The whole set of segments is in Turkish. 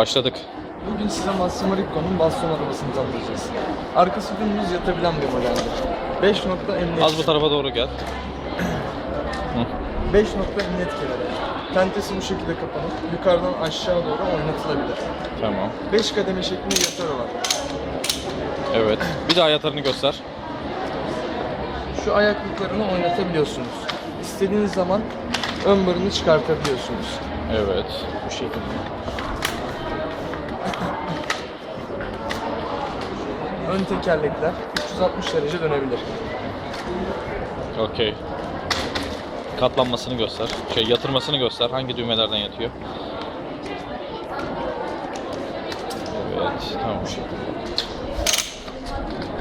Başladık. Bugün size Massimo Ricco'nun baston arabasını tanıtacağız. Arkası dümdüz yatabilen bir modeldir. 5 nokta emniyet. Az bu tarafa doğru gel. 5 nokta emniyet kemeri. Tentesi bu şekilde kapanıp yukarıdan aşağı doğru oynatılabilir. Tamam. 5 kademe şeklinde yatarı var. Evet. Bir daha yatarını göster. Şu ayaklıklarını oynatabiliyorsunuz. İstediğiniz zaman ön barını çıkartabiliyorsunuz. Evet. Bu şekilde. Ön tekerlekler 360 derece dönebilir. Okey. Katlanmasını göster. Şey yatırmasını göster. Hangi düğmelerden yatıyor? Evet. Tamam.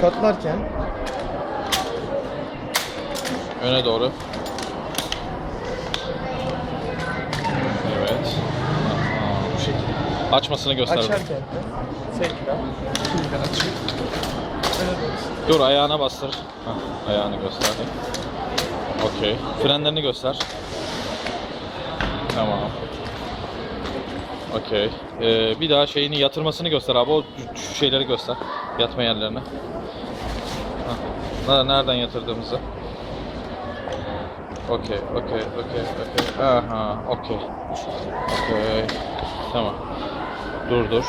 Katlarken Öne doğru. Evet. Aha. bu şekilde. Açmasını göster. Açarken de tekrar kilidi açıp öne doğru Dur ayağına bastır. Hah, ayağını göster. Okey. Frenlerini göster. Tamam. Okey. Ee, bir daha şeyini yatırmasını göster abi. O şeyleri göster. Yatma yerlerini. Hah. Ne- Nereden yatırdığımızı. Okey, okey, okey, okey. Aha, okey. Okey. Tamam. Durdur.